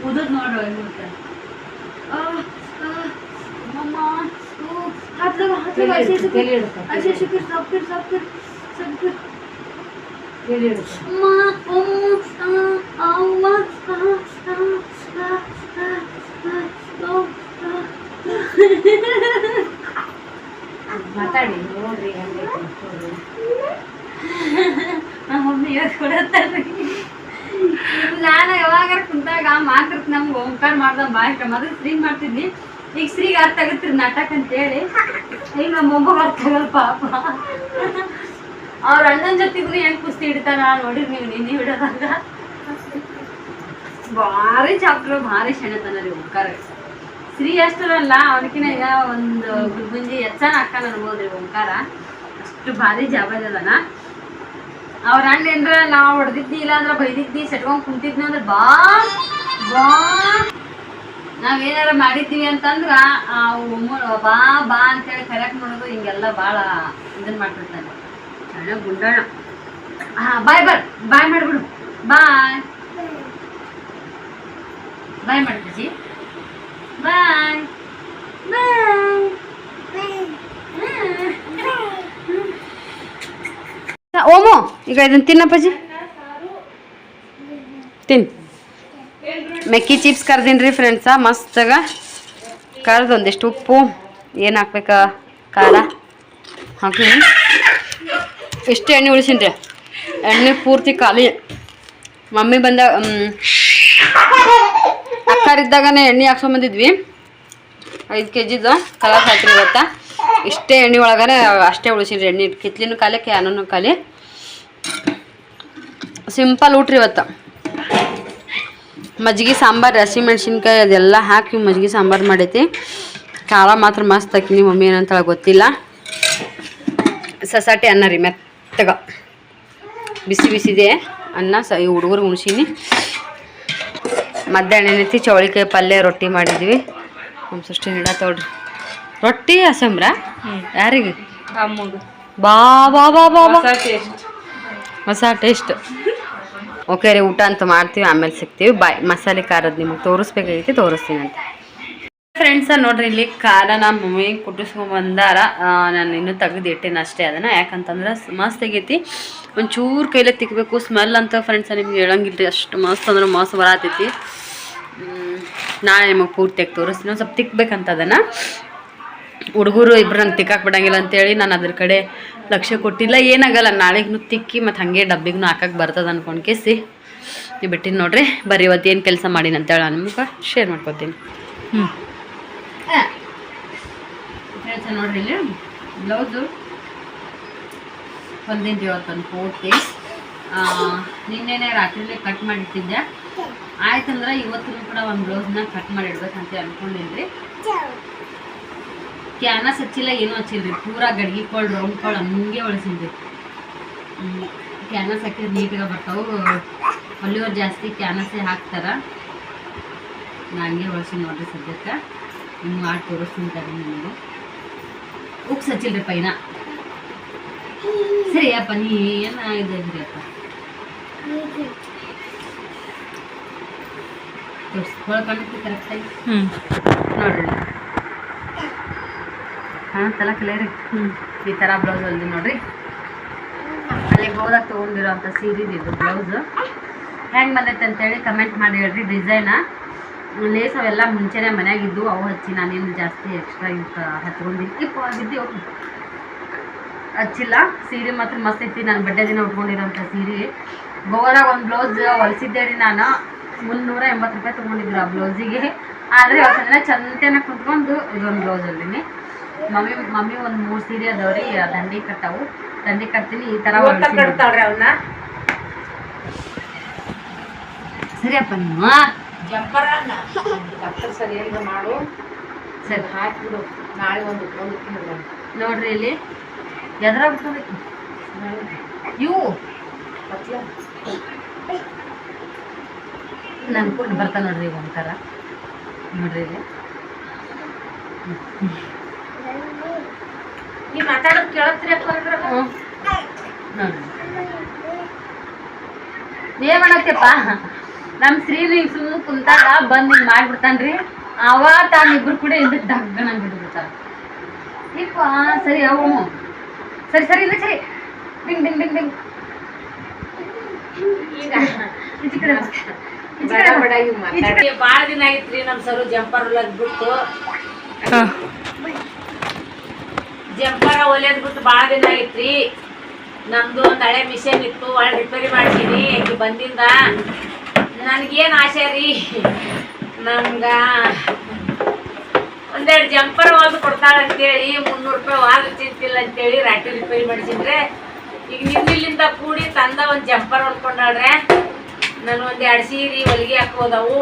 ಉದದ್ ನೋಡ್ರಿ ಹೆಂಗಿರುತ್ತೆ ಮಮ್ಮ हाथ लगा हाथ लगा ऐसे ऐसे ऐसे ऐसे फिर सब फिर सब फिर सब फिर माँ ओ आ आओ माँ आ आ आ आ आ ಮಾತಾಡಿ ನೋಡ್ರಿ ಹಂಗೆ ಮಮ್ಮಿ ಇವತ್ತು ಕೊಡತ್ತಾರ್ರಿ ನಾನು ಯಾವಾಗ ಕುಂತಾಗ ಮಾತ್ರ ನಮ್ಗೆ ಓಂಕಾರ ಮಾಡ್ದ ಬಾಯಕ್ರಮ ಅದು ಸ್ತ್ರೀ ಮಾಡ್ತಿದ್ನಿ. ಈಗ ಸ್ತ್ರೀಗೆ ಅರ್ಥ ಆಗತ್ರಿ ನಾಟಕ ಅಂತೇಳಿ. ಈಗ ನಮ್ಮ ಮೊಮ್ಮಗ ಅರ್ಥ ಆಗಲ್ಲ ಪಾಪ. ಅವ್ರ ಅಣ್ಣನ ಜೊತೆಗೂ ಹೆಂಗ್ ಕುಸ್ತಿ ಹಿಡಿತಾರ ನೋಡಿರಿ ನೀವು ನಿನ್ನೆ ಹಿಡೋದಾಗ. ಭಾರಿ ಚಾಪ್ಟರ್, ಭಾರಿ ಶೆಣತನ ರೀ ಓಂಕಾರ. ಸ್ತ್ರೀ ಅಷ್ಟರಲ್ಲ ಅವನಕಿನ ಈಗ ಒಂದು ಗುಂಜಿ ಹೆಚ್ಚಾನ ಅಕ್ಕನ ಅನ್ಬೋದ್ರಿ ಓಂಕಾರ. ಅಷ್ಟು ಭಾರಿ ಜಾಬದನ ಅವ್ರ ಅಣ್ಣ ಏನ್ರ ನಾವು ಹೊಡೆದಿದ್ದಿ ಇಲ್ಲ ಅಂದ್ರೆ ಬೈದಿದ್ದಿ ಸೆಟ್ಕೊಂಡ್ ಕುಂತಿದ್ನಿ ಅಂದ್ರೆ ಬಾ ಬಾ. ಏನಾರ ಮಾಡಿದ್ದೀವಿ ಅಂತಂದ್ರ ಬಾ ಬಾ ಅಂತೇಳಿ ಕರೆಕ್ಟ್ ಮಾಡೋದು ಹಿಂಗೆಲ್ಲ ಭಾಳ ಇದನ್ನ ಮಾಡ್ತಿರ್ತಾನೆ ಸಣ್ಣ ಗುಂಡಣ್ಣ ಹಾ ಬಾಯ್ ಬರ್ ಬಾಯ್ ಮಾಡ್ಬಿಡು ಬಾಯ್. ಬಾಯ್ ಮಾಡ್ತೀಜಿ ಬಾಯ್. ಬಾಯ್. ಓಮೋ, ಈಗ ಇದನ್ನ ತಿನ್ನಪ್ಪಾಜಿ ತಿನ್. ಮೆಕ್ಕಿ ಚಿಪ್ಸ್ ಕರ್ದೀನಿ ಫ್ರೆಂಡ್ಸ ಮಸ್ತಾಗ. ಕರ್ದು ಒಂದಿಷ್ಟು ಉಪ್ಪು, ಏನು ಹಾಕ್ಬೇಕ? ಖಾರ. ಹಾಕಿ ಎಷ್ಟು ಎಣ್ಣೆ ಉಳಿಸಿನ್ರಿ ಎಣ್ಣೆ ಪೂರ್ತಿ ಖಾಲಿ. ಮಮ್ಮಿ ಬಂದಾಗ ಅಕ್ಕಾರಿದ್ದಾಗನೇ ಎಣ್ಣೆ ಹಾಕ್ಸ್ಕೊಂಬಂದಿದ್ವಿ ಐದು ಕೆ ಜಿದು ಕಲರ್ ಹಾಕಿರಿ ಇವತ್ತ ಇಷ್ಟೇ ಎಣ್ಣೆ ಒಳಗನೆ ಅಷ್ಟೇ ಉಳಿಸಿರಿ ಎಣ್ಣೆ ಕಿತ್ಲಿನೂ ಕಾಲಿ ಕ್ಯಾನೂ ಕಾಲಿ ಸಿಂಪಲ್ ಊಟ್ರಿ ಇವತ್ತು. ಮಜ್ಜಿಗೆ ಸಾಂಬಾರು ಹಸಿಮೆಣ್ಸಿನ್ಕಾಯಿ ಅದೆಲ್ಲ ಹಾಕಿ ಮಜ್ಜಿಗೆ ಸಾಂಬಾರು ಮಾಡೈತಿ. ಖಾರ ಮಾತ್ರ ಮಸ್ತ್ ಹಾಕಿನಿ ಮಮ್ಮಿ ಏನಂತಾಳ ಗೊತ್ತಿಲ್ಲ. ಸಸಾಟಿ ಅನ್ನ ರೀ, ಮೆತ್ತಗ. ಬಿಸಿ ಬಿಸಿದೆ ಅನ್ನ ಸ ಈ ಹುಡುಗರು ಉಣ್ಸೀನಿ. ಮಧ್ಯಾಹ್ನ ಏನೈತಿ? ಚೌಳಿಕಾಯಿ ಪಲ್ಯ ರೊಟ್ಟಿ ಮಾಡಿದ್ವಿ. ನಮ್ಮ ಸೃಷ್ಟಿ ನೀಡ ತೋಡ್ರಿ. ರೊಟ್ಟಿ ಅಸಂಬ್ರ? ಯಾರಿಗೆ? ಬಾ ಬಾ ಬಾ ಬಾ ಬಾ. ಹೊಸ ಟೇಸ್ಟ್ ಓಕೆ ರೀ ಊಟ ಅಂತ ಮಾಡ್ತೀವಿ ಆಮೇಲೆ ಸಿಗ್ತೀವಿ. ಬಾಯ್ ಮಸಾಲೆ ಖಾರದ ನಿಮಗೆ ತೋರಿಸ್ಬೇಕಾಗೈತಿ ತೋರಿಸ್ತೀನಿ ಅಂತ. ಫ್ರೆಂಡ್ಸ ನೋಡ್ರಿ ಇಲ್ಲಿ ಖಾರ ನಮ್ಮ ಮಮ್ಮಿ ಕುಟ್ಟಿಸ್ಕೊಂಬಂದಾರ ನಾನು ಇನ್ನೂ ತೆಗ್ದು ಇಟ್ಟೇನೆ ಅಷ್ಟೇ ಅದನ್ನು. ಯಾಕಂತಂದ್ರೆ ಮಸ್ತ್ ಆಗೈತಿ ಒಂಚೂರು ಕೈಲಿ ತಿಕ್ಕಬೇಕು ಸ್ಮೆಲ್ ಅಂತ ಫ್ರೆಂಡ್ಸ ನಿಮ್ಗೆ ಹೇಳಂಗಿಲ್ಲ ರೀ ಅಷ್ಟು ಮಸ್ತ್ ಅಂದ್ರೆ ಮಸ್ತ್ ಬರತೈತಿ. ನಾಳೆ ನಿಮಗೆ ಪೂರ್ತಿಯಾಗಿ ತೋರಿಸ್ತೀನಿ. ಒಂದು ಸ್ವಲ್ಪ ತಿಕ್ಬೇಕಂತ ಅದನ್ನು. ಹುಡುಗರು ಇಬ್ರು ನಂಗೆ ತಿಕ್ಕಾಕ್ ಬಿಡಂಗಿಲ್ಲ ಅಂತೇಳಿ ನಾನು ಅದ್ರ ಕಡೆ ಲಕ್ಷ್ಯ ಕೊಟ್ಟಿಲ್ಲ. ಏನಾಗಲ್ಲ ನಾಳೆಗೂ ತಿಕ್ಕಿ ಮತ್ತು ಹಾಗೆ ಡಬ್ಬಿಗೂ ಹಾಕಕ್ಕೆ ಬರ್ತದೆ ಅನ್ಕೊಂಡು ಕೇಸಿ. ನೀವು ಬಿಟ್ಟಿನಿ ನೋಡ್ರಿ ಬರೀ ಇವತ್ತು ಏನು ಕೆಲಸ ಮಾಡೀನಿ ಅಂತೇಳಿ ನಾನು ನಿಮ್ಗೆ ಶೇರ್ ಮಾಡ್ಕೊತೀನಿ. ಹ್ಞೂ ಫ್ರೆಂಡ್ಸ್ ನೋಡ್ರಿ ಇಲ್ಲಿ ಬ್ಲೌಸು ಹೊಲ್ದಿದ್ದು ಇವತ್ತೊಂದು ಪೂರ್ತಿ ನಿನ್ನೆನೇ ರಾತ್ರಿಲೇ ಕಟ್ ಮಾಡಿಟ್ಟಿದ್ದೆ. ಆಯ್ತಂದ್ರೆ ಇವತ್ತು ಕೂಡ ಒಂದು ಬ್ಲೌಸ್ನ ಕಟ್ ಮಾಡಿ ಇಡ್ಬೇಕಂತ ಅನ್ಕೊಂಡಿದ್ರಿ ಕ್ಯಾನಸ್ ಹಚ್ಚಿಲ್ಲ ಏನೂ ಹಚ್ಚಿಲ್ರಿ. ಪೂರ ಗಡ್ಗಿ ಕೊಳ್ ರೌಂಡ್ ಕೊಳ್ ಹಂಗೆ ಒಳಸಿಲ್ರಿ. ಕ್ಯಾನಸ್ ಹಾಕಿದ್ರೆ ನೀಟಾಗಿ ಬರ್ತಾವು ಹೊಲಿಯೋರು ಜಾಸ್ತಿ ಕ್ಯಾನಸ್ಸೇ ಹಾಕ್ತಾರ. ನಾ ಹಂಗೆ ಒಳಸಿ ನೋಡ್ರಿ ಸದ್ಯಕ್ಕೆ. ಇನ್ನು ಮಾಡಿ ತೋರಿಸ್ತೀನಿ ತಡಿ ನಿಮಗೆ. ಉಕ್ಸ್ ಹಚ್ಚಿಲ್ರಿ ಪೈನ. ಸರಿ ಅಪ್ಪ ನೀ ಏನು ಇದ್ರಿ ಅಪ್ಪ? ಆಗಿ? ಹ್ಞೂ ನೋಡ್ರಿ. ಕಾಣತ್ತಲ್ಲ ಹ್ಞೂ ಈ ಥರ ಬ್ಲೌಸ್ ಹೊಲ್ದಿ ನೋಡ್ರಿ. ಅಲ್ಲಿ ಗೋದಾಗ ತೊಗೊಂಡಿರೋಂಥ ಸೀರೆ ಇದು ಬ್ಲೌಸು ಹೆಂಗೆ ಬಂದೈತೆ ಅಂತೇಳಿ ಕಮೆಂಟ್ ಮಾಡಿ ಹೇಳ್ರಿ ಡಿಸೈನ ಲೇಸ್ ಅವೆಲ್ಲ ಮುಂಚೆನೇ ಮನೆಯಾಗಿದ್ದು, ಅವು ಹಚ್ಚಿ ನಾನೇನು ಜಾಸ್ತಿ ಎಕ್ಸ್ಟ್ರಾ ಇಂತ ಹಚ್ಕೊಂಡಿದ್ದು ಇಪ್ಪ ಆಗಿದ್ದು ಹಚ್ಚಿಲ್ಲ, ಸೀರೆ ಮಾತ್ರ ಮಸ್ತ್ ಐತಿ. ನಾನು ಬಡ್ಡೆ ದಿನ ಉಟ್ಕೊಂಡಿರೋಂಥ ಸೀರೆ. ಗೋವಾದಾಗ ಒಂದು ಬ್ಲೌಸ್ ಹೊಲಿಸಿದ್ದೆ ರೀ ನಾನು. ಮುನ್ನೂರ ಎಂಬತ್ತು ರೂಪಾಯಿ ತೊಗೊಂಡಿದ್ರು ಆ ಬ್ಲೌಸಿಗೆ ಆದರೆ ಅವತ್ತಂದ್ರೆ ಚಂದನ ಕುತ್ಕೊಂಡು ಇದೊಂದು ಬ್ಲೌಸ್ ಅಲ್ಲಿನಿ ಮಮ್ಮಿ ಮಮ್ಮಿ ಒಂದು ಮೂರು ಸೀರೆ ಅದಾವ್ರಿ ದಂಡಿ ಕಟ್ಟಾವು. ದಂಡಿ ಕಟ್ತೀನಿ ಈ ಥರ. ಕಟ್ತಾಳ್ರಿ ಅವನ್ನ ಸರಿಯಪ್ಪ ನೀವು ಜಂಪರ ಸರಿಯಾಗಿ ಮಾಡು. ಸರಿ. ಹಾಕ್ಬಿಡು ನಾಳೆ ಒಂದು ಒಂದು ತಿಂಗಳು ನೋಡ್ರಿ ಇಲ್ಲಿ. ಎದ್ರಾಗ ಬಿಟ್ಕೊಂಡೈತಿ ಇವು ನನ್ ಕೂಡ ಬರ್ತಾ ನೋಡ್ರಿ ಒಂಥರ. ನೋಡ್ರಿ ಇಲ್ಲಿ. ನೀ ಮಾತಾಡೋದು ಕೇಳತ್ರಿ ಏನ್ ಮಾಡತ್ತಪ್ಪ ನಮ್ ಶ್ರೀರಿ ಸುಮ್ಮನೆ ಕುಂತಾಗ ಬಂದ್ ಹಿಂಗ್ ಮಾಡ್ಬಿಡ್ತಾನ್ರಿ. ಅವ ತಾನ ಇಬ್ರು ಕೂಡ ಹಿಂದಕ್ಕೆ ಡಗ್ಗನ ಬಿಡ್ಬಿಡ್ತಾರ ಇಪ್ಪ ಸರಿ ಅವು. ಸರಿ ಸರಿ ಇಲ್ಲ ಸರಿ. ಡಿಂಗ್ ಡಿಂಗ್ ಡಿಂಗ್ ಡಿಂಗ್ ಈಗ. ಈಚೆ ಕಡೆ ಬಾ. ಈಚೆ ಕಡೆ ಬಾ. ಭಾಳ ದಿನ ಆಗಿತ್ರಿ ನಮ್ಮ ಸರು ಜಂಪರ್ ಬಿಟ್ಟು. ಜಂಪರ ಒಲೆ ಬಿಟ್ಟು ಭಾಳ ದಿನ ಐತ್ರಿ ನಮ್ದು ಒಂದು ಹಳೆ ಮಿಷನ್ ಇತ್ತು ಒಳ್ಳೆ ರಿಪೇರಿ ಮಾಡ್ತೀನಿ ಈಗ ಬಂದಿಂದ ನನಗೇನು ಆಸೆ ರೀ? ನಮ್ಗ ಒಂದೆರಡು ಜಂಪರ್ ಹೊಲ್ದು ಕೊಡ್ತಾಳಂತೇಳಿ ಮುನ್ನೂರು ರೂಪಾಯಿ ವಾಲ್ ಚಿಂತಿಲ್ಲ ಅಂತೇಳಿ ರಾಟಿ ರಿಪೇರಿ ಮಾಡಿಸಿದ್ರೆ. ಈಗ ನಿನ್ನಿಲ್ಲಿಂದ ಕೂಡಿ ತಂದ ಒಂದು ಜಂಪರ್ ಹೊಲ್ಕೊಂಡಾಳ್ರೆ ನಾನು ಒಂದು ಎರಡು ಸೀರೆ ಹೊಲಿಗೆ ಹಾಕೋದವು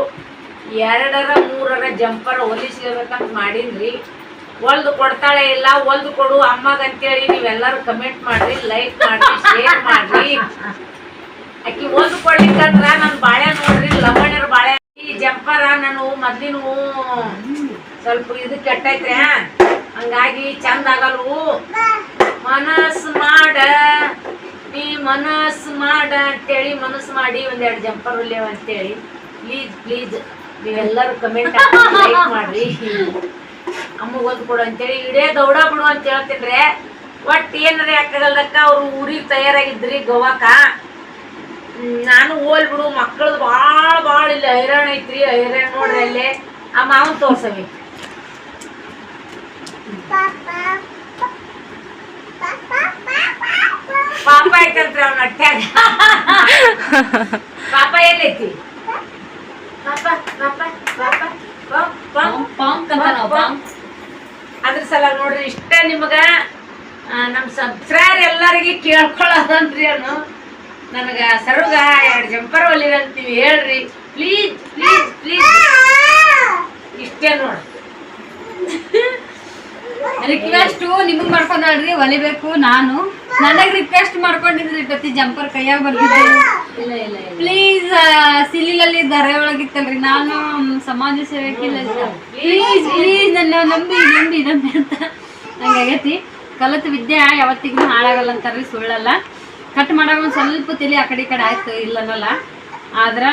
ಎರಡರ, ಮೂರರ ಜಂಪರ್ ಹೊಲಿಸ್ಲೇಬೇಕಂತ ಮಾಡೀನ್ರಿ. ಹೊಲ್ದು ಕೊಡ್ತಾಳೆ ಇಲ್ಲ ಒಲ್ದು ಕೊಡು ಅಮ್ಮಗಂತೇಳಿ ನೀವೆಲ್ಲರೂ ಕಮೆಂಟ್ ಮಾಡ್ರಿ ಲೈಕ್ ಮಾಡ್ರಿ ಶೇರ್ ಮಾಡ್ರಿ. ಆಕಿ ಒಲ್ದು ಕೊಡ್ಲಿಕ್ಕಂದ್ರ ನನ್ನ ಬಾಳೆ ನೋಡ್ರಿ ಲವಣ್ಯರ ಬಾಳೆ. ಈ ಜಂಪರ ನಾನು ಮೊದ್ಲಿನ ಸ್ವಲ್ಪ ಇದು ಕೆಟ್ಟೈತ್ರಿ ಹಂಗಾಗಿ ಚಂದ ಆಗಲ್ವು? ಮನಸ್ಸು ಮಾಡ, ನೀ ಮನಸ್ಸು ಮಾಡ ಅಂತೇಳಿ ಮನಸ್ಸು ಮಾಡಿ ಒಂದೆರಡು ಜಂಪರ್ ಹೊಲಿಯವ ಅಂತೇಳಿ ಪ್ಲೀಸ್ ಪ್ಲೀಸ್ ನೀವೆಲ್ಲರೂ ಕಮೆಂಟ್ ಲೈಕ್ ಮಾಡ್ರಿ. ಅಮ್ಮ ಓದ್ ಕೊಡು ಅಂತೇಳಿ, ಇಡೇ ದೌಡ ಬಿಡು ಅಂತ ಹೇಳ್ತೀನಿ ಒಟ್ಟು ಏನಾರ ಯಾಕಾಗಲ್ದಕ್ಕ ಅವ್ರು ಊರಿಗೆ ತಯಾರಾಗಿದ್ರಿ ಗೋವಾಕ. ನಾನು ಓಲ್ ಬಿಡು ಮಕ್ಕಳದು ಭಾಳ ಭಾಳ ಇಲ್ಲಿ ಹೈರಾಣ ಐತ್ರಿ, ಹೈರಾಣ ನೋಡ್ರಿ ಅಲ್ಲಿ. ಆ ಮಾವನ್ ತೋರ್ಸವಿ. ಪಾಪ ಐತಂತ್ರಿ ಅವ್ನ ಅಟ್ಟ್ಯಾಗ ಪಾಪ ಏನೈತಿ ಪಾಪ ಪಾಪ ಪಾಪ. ಅದ್ರ ಸಲ ನೋಡ್ರಿ ಇಷ್ಟ ನಿಮಗ ನಮ್ಮ ನಮ್ ಸಬ್ಸ್ಕ್ರೈಬರ್ ಎಲ್ಲರಿಗೆ ಕೇಳ್ಕೊಳ್ಳೋದಂತ್ರಿ ಅವನು ನನಗ ಸರುಗ ಎರಡು ಜಂಪರ್ ಹೊಲಿರಂತೀವಿ ಹೇಳ್ರಿ. Please please please. ಇಷ್ಟೇ ನೋಡಿ ರಿಕ್ವೆಸ್ಟ್ ನಿಮಗ್ ಮಾಡ್ಕೊಂಡ್ರಿ ಹೊಲಿಬೇಕು ನಾನು. ನನಗ್ ರಿಕ್ವೆಸ್ಟ್ ಮಾಡ್ಕೊಂಡಿದ್ರಿ ಪ್ರತಿ ಜಂಪರ್ ಕೈಯಾಗ ಬರ್ತಿದ್ದೆ ಪ್ಲೀಸ್ ಸಿಲಿಲಲ್ಲಿ ಧರೆ ಒಳಗಿತ್ತಲ್ರಿ. ನಾನು ಸಮಾಜ ಸೇವೆಕಿಲ್ಲ ಪ್ಲೀಸ್ ಪ್ಲೀಸ್ ನನ್ನ ನಂಬಿ ನಂಬಿ ನಂಬಿ ಅಂತ ಹಂಗಾಗೈತಿ ಕಲಿತ ವಿದ್ಯೆ ಯಾವತ್ತಿಗೂ ಹಾಳಾಗಲ್ಲ ಅಂತಾರ್ರಿ ಸುಳ್ಳಲ್ಲ. ಕಟ್ ಮಾಡೋ ಒಂದು ಸ್ವಲ್ಪ ತಿಳಿ ಆ ಕಡೆ ಈ ಕಡೆ ಆಯ್ತು ಇಲ್ಲನಲ್ಲ ಆದ್ರೆ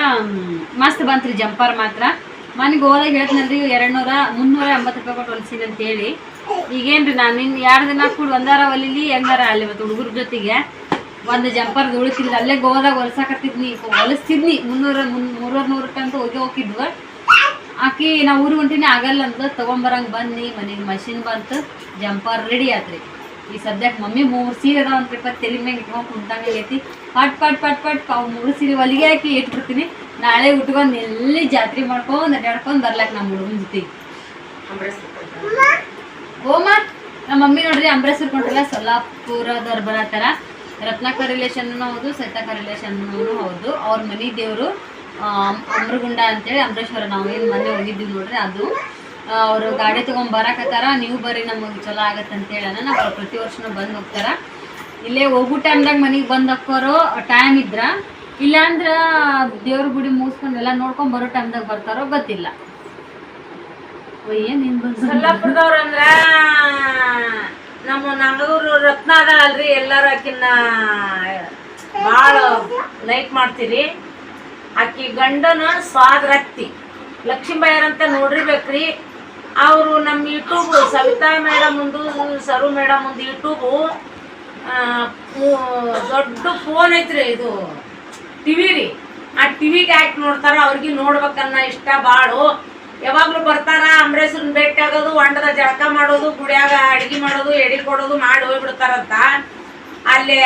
ಮಸ್ತ್ ಬಂತ್ರಿ ಜಂಪರ್ ಮಾತ್ರ. ಮನೆಗೆ ಹೋದಾಗ ಹೇಳ್ತೀನಲ್ರಿ ಎರಡು ನೂರ ಮುನ್ನೂರ ಎಂಬತ್ತು ರೂಪಾಯಿ ಕೊಟ್ಟು ಹೊಲಿಸಿನಿ ಅಂತ ಹೇಳಿ ಈಗೇನ್ರಿ ನಾನು ಇನ್ನು ಎರಡು ದಿನ ಕೂಡ ಒಂದಾರ ಹೊಲಿಲಿ ಹೆಂಗಾರ ಅಲ್ಲಿ ಮತ್ತು ಹುಡುಗರ ಜೊತೆಗೆ. ಒಂದು ಜಂಪರ್ ಉಳಿತಿಲ್ಲ ಅಲ್ಲೇ ಗೋವಾದಾಗ ಹೊಲ್ಸಾಕತ್ತಿದ್ನಿ. ಹೊಲಿಸ್ತಿದ್ನಿ. ಮುನ್ನೂರ ಮುನ್ ಮೂರೂರ ರೂಪಾಯಿ ಅಂತ ಹೋಗಿ ಹೋಗಿದ್ವ ಆಕಿ ನಾ ಊರಿಗೆ ಹೊಂಟಿನಿ ಆಗಲ್ಲ ಅಂತ ತೊಗೊಂಬರಂಗೆ ಬನ್ನಿ ಮನೆಗೆ ಮಷಿನ್ ಬಂತು. ಜಂಪರ್ ರೆಡಿ ಆತ್ರಿ. ಈ ಸದ್ಯಕ್ಕೆ ಮಮ್ಮಿ ಮೂರು ಸೀರೆ ಅದಾವ ಅಂತ ಇಪ್ಪತ್ತು ತೆಲಿ ಮ್ಯಾಗ ಇಟ್ಕೊಂಡು ಕುಂತಂಗೈತಿ ಪಟ್ ಪಟ್ ಪಟ್ ಪಟ್. ಅವು ಮೂರು ಸೀರೆ ಹೊಲಿಗೆ ಹಾಕಿ ಇಟ್ಬಿಡ್ತೀನಿ. ನಾಳೆ ಉಟ್ಕೊಂಡು ಎಲ್ಲಿ ಜಾತ್ರೆ ಮಾಡ್ಕೊಂಡು ಅಡ್ಡಾಡ್ಕೊಂಡು ಬರ್ಲಾಕ ನಮ್ಮ ಹುಡುಗನ ಜೊತೆ. ಓಮ ನಮ್ಮ ಮಮ್ಮಿ ನೋಡ್ರಿ ಅಂಬ್ರೇಶ್ವರ್ ಕೊಂಡ್ರಲ್ಲ ಸೊಲ್ಲಾಪುರದವ್ರು ಬರತ್ತಾರ ರತ್ನಾಕರ್ ರಿಲೇಷನ್ನೂ ಹೌದು, ಸೈತಾಕರ್ ರಿಲೇಷನ್ನೂ ಹೌದು. ಅವ್ರ ಮನಿ ದೇವರು ಅಮೃಗುಂಡ ಅಂತೇಳಿ ಅಮರೇಶ್ವರ ನಾವು ಏನು ಮೊನ್ನೆ ಹೋಗಿದ್ದೀವಿ ನೋಡ್ರಿ ಅದು. ಅವರು ಗಾಡಿ ತೊಗೊಂಡು ಬರಕತ್ತಾರ, ನೀವು ಬರ್ರಿ ನಮಗೆ ಚಲೋ ಆಗತ್ತೆ ಅಂತೇಳಿ ನಾವು ಪ್ರತಿ ವರ್ಷನೂ ಬಂದು ಹೋಗ್ತಾರ. ಇಲ್ಲೇ ಹೋಗೋ ಟೈಮ್ದಾಗ ಮನೆಗೆ ಬಂದು ಹಾಕೋರು ಟೈಮ್ ಇದ್ರ. ಇಲ್ಲಾಂದ್ರೆ ದೇವ್ರ ಗುಡಿ ಮುಗಿಸ್ಕೊಂಡು ಎಲ್ಲ ನೋಡ್ಕೊಂಡು ಬರೋ ಟೈಮ್ದಾಗ ಬರ್ತಾರೋ ಗೊತ್ತಿಲ್ಲ. ಏನು ಅಂದ್ರ ನಮ್ಮ ನಂಗೂರು ರತ್ನ ಅದ ಅಲ್ರಿ, ಎಲ್ಲರೂ ಆಕಿನ ಭಾಳ ಲೈಕ್ ಮಾಡ್ತೀರಿ. ಆಕಿ ಗಂಡನ ಸ್ವಾದ್ರತ್ತಿ ಲಕ್ಷ್ಮೀಬಾಯರ್ ಅಂತ ನೋಡಿರ್ಬೇಕ್ರಿ. ಅವರು ನಮ್ಮ ಯೂಟ್ಯೂಬ್ ಸವಿತಾ ಮೇಡಮ್ ಒಂದು ಸರು ಮೇಡಮ್ ಒಂದು ಯೂಟ್ಯೂಬು ದೊಡ್ಡ ಫೋನ್ ಐತ್ರಿ ಇದು. ಟಿವಿ ರೀ. ಆ ಟಿವಿಗೆ ಯಾಕೆ ನೋಡ್ತಾರೋ ಅವ್ರಿಗೆ ನೋಡ್ಬೇಕನ್ನ ಇಷ್ಟ ಬಾಳು ಯಾವಾಗ್ಲೂ ಬರ್ತಾರ ಅಂಬರೇಶ್ವರನ್ ಭೇಟಿ ಆಗೋದು, ಹೊಂಡದ ಜಳಕ ಮಾಡೋದು, ಗುಡಿಯಾಗ ಅಡಿಗೆ ಮಾಡೋದು ಎಡಿ ಕೊಡೋದು, ಮಾಡಿ ಹೋಗ್ಬಿಡ್ತಾರಂತ. ಅಲ್ಲಿ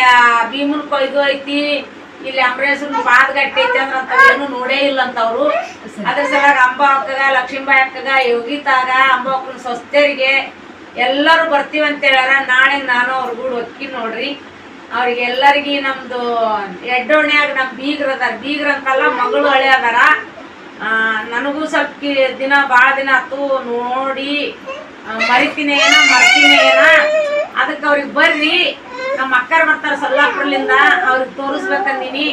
ಭೀಮನ್ ಕೊಯ್ದು ಐತಿ, ಇಲ್ಲಿ ಅಂಬರೇಶ್ವರನ್ ಪಾದಗಟ್ಟಿ ಐತಿ ಅಂದ್ರ ಏನು ನೋಡೇ ಇಲ್ಲ ಅಂತ ಅವ್ರು. ಅದ್ರ ಸಲಾಗ ಅಂಬ ಅಕ್ಕಗ, ಲಕ್ಷ್ಮೀಬಾಯಿ ಅಕ್ಕಗ, ಯೋಗಿತಾಗ, ಅಂಬ ಅಕ್ಕನ ಸ್ವಸ್ಥರಿಗೆ ಎಲ್ಲರೂ ಬರ್ತೀವಿ ಅಂತ ಹೇಳ್ಯಾರ ನಾಳೆ ನಾನು ಅವ್ರ ಗೂಡು ಒಕ್ಕಿ ನೋಡ್ರಿ. ಅವ್ರಿಗೆ ಎಲ್ಲರಿಗೆ ನಮ್ದು ಎಡ್ಡೋಣ್ಯಾಗ ನಮ್ ಬೀಗ್ರ ಅದಾರ. ಬೀಗ್ರ ಅಂತಲ್ಲ ಮಗಳು ಹಳೆ ಅದಾರ. ನನಗೂ ಸ್ವಲ್ಪ ದಿನ ಭಾಳ ದಿನ ಆತು ನೋಡಿ ಮರಿತೀನಿ ಏನ, ಮರ್ತೀನಿ ಏನ. ಅದಕ್ಕೆ ಅವ್ರಿಗೆ ಬರ್ರಿ. ನಮ್ಮ ಅಕ್ಕರ್ ಬರ್ತಾರ ಸೊಲ್ಲಾಪುರ್ಲಿಂದ, ಅವ್ರಿಗೆ ತೋರಿಸ್ಬೇಕಂದಿನಿ.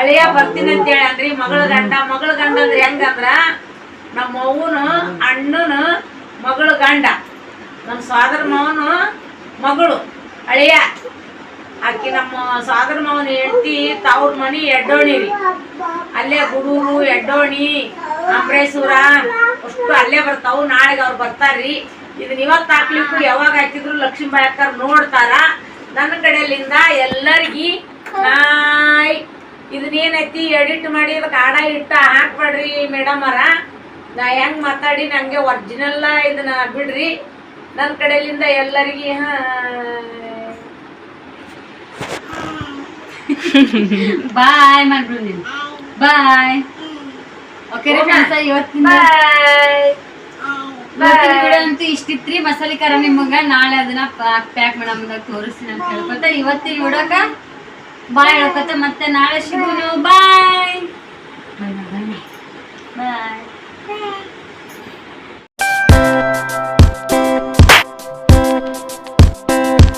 ಅಳಿಯ ಬರ್ತೀನಿ ಅಂತೇಳಿ ಅಂದ್ರಿ, ಮಗಳ ಗಂಡ. ಮಗಳ ಗಂಡ ಅಂದ್ರೆ ಹೆಂಗಂದ್ರ ನಮ್ಮ ಅವ್ವನು, ಅಣ್ಣನು, ಮಗಳು ಗಂಡ. ನಮ್ಮ ಮಾವನು, ಮಗಳು, ಹಳೆಯ. ಆಕಿ ನಮ್ಮ ಸಾಗರ ಮಾವನ ಹೆಂಡತಿ, ತವ್ರ ಮನಿ ಎಡ್ಡೋಣಿ ರೀ. ಅಲ್ಲೇ ಗುಡೂರು, ಎಡ್ಡೋಣಿ, ಅಂಬ್ರೇಶ್ವರ, ಅಷ್ಟು ಅಲ್ಲೇ ಬರ್ತಾವು. ನಾಳೆಗೆ ಅವ್ರು ಬರ್ತಾರ್ರಿ ಇದನ್ನ ಇವತ್ತು ಹಾಕ್ಲಿಕ್ಕೂ ಯಾವಾಗ ಹಾಕಿದ್ರು ಲಕ್ಷ್ಮೀಬಾಯಿ ಅಕ್ಕರ್ ನೋಡ್ತಾರ. ನನ್ನ ಕಡೆಯಲ್ಲಿಂದ ಎಲ್ಲರಿಗಿ ನಾಯ್ ಇದನ್ನೇನೈತಿ ಎಡಿಟ್ ಮಾಡಿ ಅದಕ್ಕೆ ಆಡ ಇಟ್ಟ ಹಾಕ್ಬೇಡ್ರಿ ಮೇಡಮ್ ಅರ ನಾ ಹೆಂಗ್ ಮಾತಾಡಿ ನಂಗೆ ಒರ್ಜಿನಲ್ಲ ಇದನ್ನ ಬಿಡ್ರಿ. ನನ್ನ ಕಡೆಯಲ್ಲಿಂದ ಎಲ್ಲರಿಗೆ ಬಾಯ್ ಮಾಡ್ಬಿಡು ನೀನು ಬಾಯ್ ಓಕೆ ಇವತ್ತಿನ ಇವತ್ತಿನ ವಿಡಿಯೋ ಅಂತೂ ಇಷ್ಟಿತ್ರಿ. ಮಸಾಲೆ ಖಾರ ನಿಮಗೆ. ನಾಳೆ ಅದನ್ನ ಪ್ಯಾಕ್ ಪ್ಯಾಕ್ ಮಾಡಮ್ದಾಗ ತೋರಿಸ್ತೀನಿ ಅಂತ ಹೇಳ್ಕೊತ ಇವತ್ತಿನ ವಿಡೋಕ ಬಾಯ್ ಹೇಳ್ಕೊತ ಮತ್ತೆ ನಾಳೆ ಸಿಗೋನು ಬಾಯ್ ಬಾಯ್ ಬಾಯ್